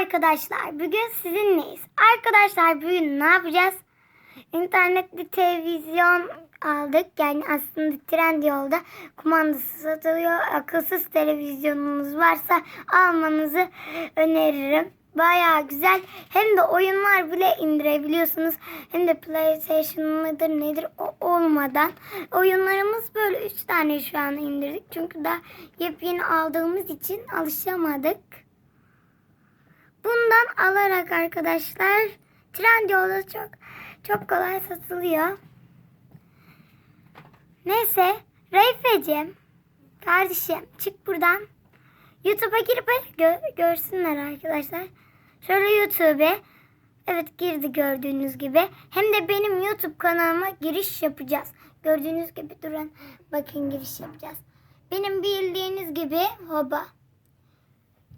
arkadaşlar. Bugün sizinleyiz. Arkadaşlar bugün ne yapacağız? İnternetli televizyon aldık. Yani aslında Trendyol'da kumandası satılıyor. Akılsız televizyonunuz varsa almanızı öneririm. Bayağı güzel. Hem de oyunlar bile indirebiliyorsunuz. Hem de PlayStation mıdır nedir o olmadan. Oyunlarımız böyle 3 tane şu an indirdik. Çünkü daha yepyeni aldığımız için alışamadık. Bundan alarak arkadaşlar Trendyol'da çok çok kolay satılıyor. Neyse Reyfeciğim kardeşim çık buradan. YouTube'a girip gö- görsünler arkadaşlar. Şöyle YouTube'e evet girdi gördüğünüz gibi. Hem de benim YouTube kanalıma giriş yapacağız. Gördüğünüz gibi durun bakın giriş yapacağız. Benim bildiğiniz gibi hoba.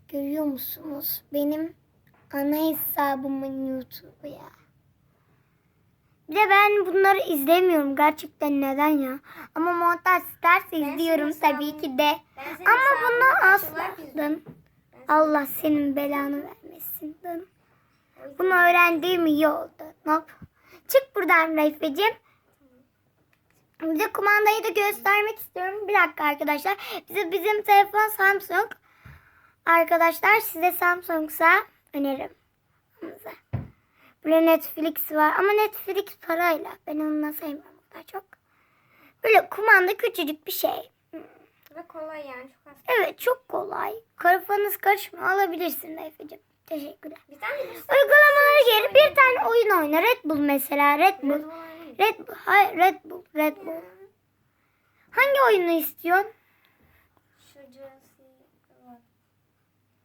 Görüyor musunuz? Benim ana hesabımın YouTube'u ya. Bir de ben bunları izlemiyorum. Gerçekten neden ya? Ama montaj isterse izliyorum tabii ki de. Ama bunu açılar asla. izliyorum. Allah senin belanı vermesin. Dın. Bunu öğrendiğim iyi oldu. Hop. Çık buradan Reyfeciğim. Bir de kumandayı da göstermek istiyorum. Bir dakika arkadaşlar. Bize bizim telefon Samsung. Arkadaşlar size Samsung'sa öneririm. Böyle Netflix var ama Netflix parayla. Ben onu sevmiyorum daha çok. Böyle kumanda küçücük bir şey. Ve kolay yani çok az. Evet çok kolay. Kafanız karışmıyor. Alabilirsin Efe'cim. Teşekkürler. Bir tane Uygulamaları geri bir tane oyun oyna. Red Bull mesela. Red Bull. Red Bull. Red Bull. Hayır Red Bull. Red Bull. Hangi oyunu istiyorsun? Şu.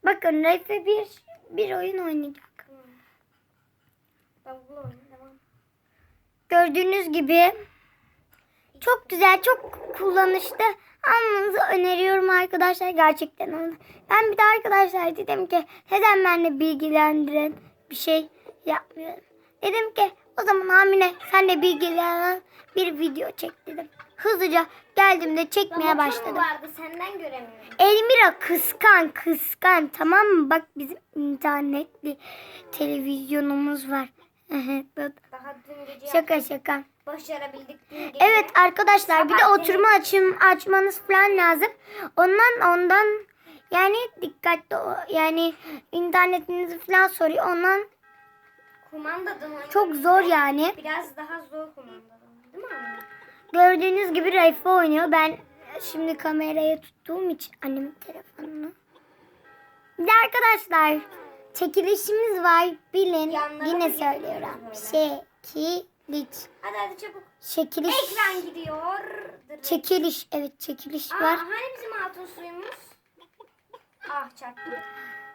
Bakın Refe bir, bir oyun oynayacak. Gördüğünüz gibi çok güzel, çok kullanışlı. Almanızı öneriyorum arkadaşlar gerçekten. Ben bir de arkadaşlar dedim ki neden benimle bilgilendiren bir şey yapmıyorum. Dedim ki o zaman Amine senle bilgilenen bir video çek dedim. Hızlıca geldim de çekmeye başladım. vardı senden göremiyorum. Elmira kıskan kıskan tamam mı? Bak bizim internetli televizyonumuz var. Daha dün gece şaka şaka. başarabildik dün gece. Evet arkadaşlar bir de Sabah oturma açım açmanız falan lazım. Ondan ondan yani dikkatli o- yani internetinizi falan soruyor. Ondan Kumandadan oynuyoruz. çok zor yani. Biraz daha zor kumandadan. Gördüğünüz gibi Rayfa oynuyor. Ben şimdi kameraya tuttuğum için annemin telefonunu. Bir de arkadaşlar çekilişimiz var. Bilin. Yanlara Yine söylüyorum. Çekiliş. Hadi hadi çabuk. Çekiliş. Ekran gidiyor. Çekiliş. Evet çekiliş Aa, var. hani bizim altın suyumuz? Ah çarptı.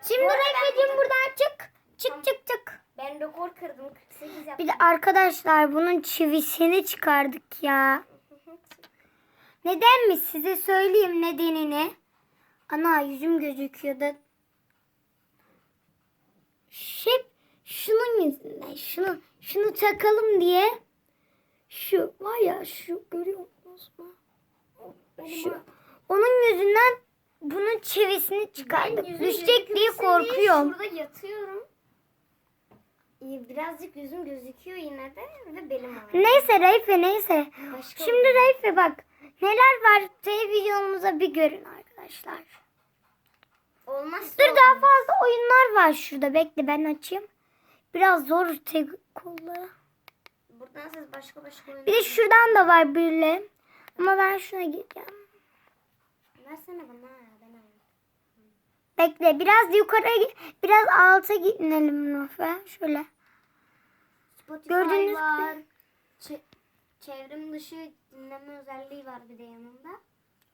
Şimdi Bu ben- buradan çık. Çık çık çık. Ben rekor kırdım. 48 yaptım. Bir de arkadaşlar bunun çivisini çıkardık ya. Neden mi? Size söyleyeyim nedenini. Ana yüzüm gözüküyor da. Hep şunun yüzünden. Şunu şunu takalım diye. Şu var ya şu görüyor musunuz mu? Şu. Onun yüzünden bunun çivisini çıkardık. Düşecek diye korkuyorum. Şurada yatıyorum. Birazcık yüzüm gözüküyor yine de ve belim ağrıyor. Neyse Reyfe neyse. Başka Şimdi Reyfe bak neler var televizyonumuza bir görün arkadaşlar. Olmaz. Dur daha fazla oyunlar var şurada. Bekle ben açayım. Biraz zor tek kolları. Buradan siz başka başka oyun. Bir de şuradan da var birle. Ama ben şuna gideceğim. Versene bana. Ben alayım. Bekle biraz yukarı biraz alta gidelim Rafa. Şöyle. Spotify Gördüğünüz var. Çe- çevrim dışı dinleme özelliği var bir de yanında.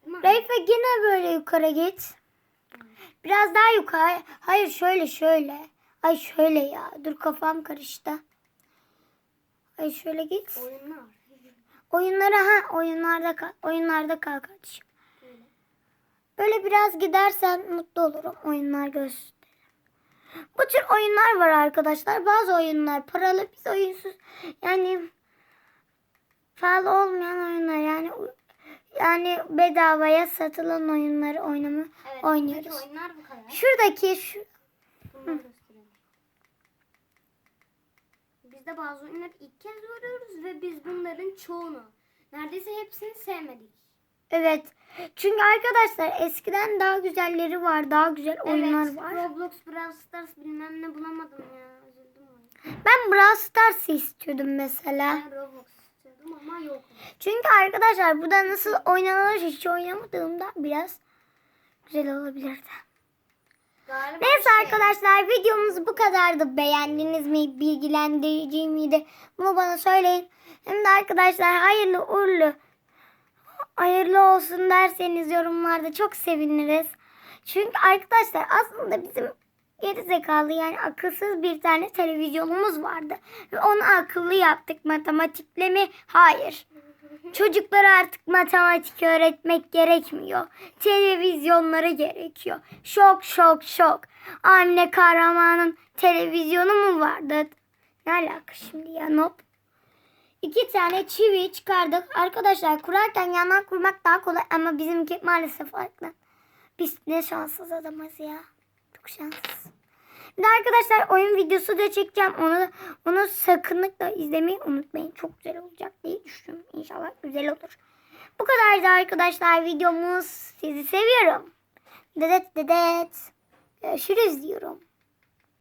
Reyfe yine böyle yukarı git. Biraz daha yukarı. Hayır şöyle şöyle. Ay şöyle ya. Dur kafam karıştı. Ay şöyle git. Oyunlar. Oyunlara ha oyunlarda kal. Oyunlarda kal kardeşim. Böyle biraz gidersen mutlu olurum. Oyunlar göster. Bu tür oyunlar var arkadaşlar. Bazı oyunlar paralı, biz oyunsuz. Yani pahalı olmayan oyunlar yani yani bedavaya satılan oyunları oynama Evet. oynuyoruz. oyunlar bu kadar. Şuradaki şu gösterelim. birlikte bazı oyunları ilk kez görüyoruz ve biz bunların çoğunu neredeyse hepsini sevmedik. Evet. Çünkü arkadaşlar eskiden daha güzelleri var. Daha güzel oyunlar evet, var. Roblox, Brawl Stars bilmem ne bulamadım ya. Üzüldüm. Ben Brawl Stars'ı istiyordum mesela. Ben Roblox istiyordum ama yok. Çünkü arkadaşlar burada nasıl oynanır hiç oynamadığımda biraz güzel olabilirdi. Galiba Neyse şey- arkadaşlar videomuz bu kadardı. Beğendiniz mi? Bilgilendirici miydi? Bunu bana söyleyin. Hem de arkadaşlar hayırlı uğurlu hayırlı olsun derseniz yorumlarda çok seviniriz. Çünkü arkadaşlar aslında bizim geri zekalı yani akılsız bir tane televizyonumuz vardı. Ve onu akıllı yaptık. Matematikle mi? Hayır. Çocuklara artık matematik öğretmek gerekmiyor. Televizyonları gerekiyor. Şok şok şok. Anne kahramanın televizyonu mu vardı? Ne alaka şimdi ya nop? İki tane çivi çıkardık. Arkadaşlar kurarken yandan kurmak daha kolay ama bizimki maalesef farklı. Biz ne şanssız adamız ya. Çok. Bir de arkadaşlar oyun videosu da çekeceğim. Onu onu sakınlıkla izlemeyi unutmayın. Çok güzel olacak diye düşünüyorum. İnşallah güzel olur. Bu kadardı arkadaşlar videomuz. Sizi seviyorum. Dedet dedet. Görüşürüz diyorum.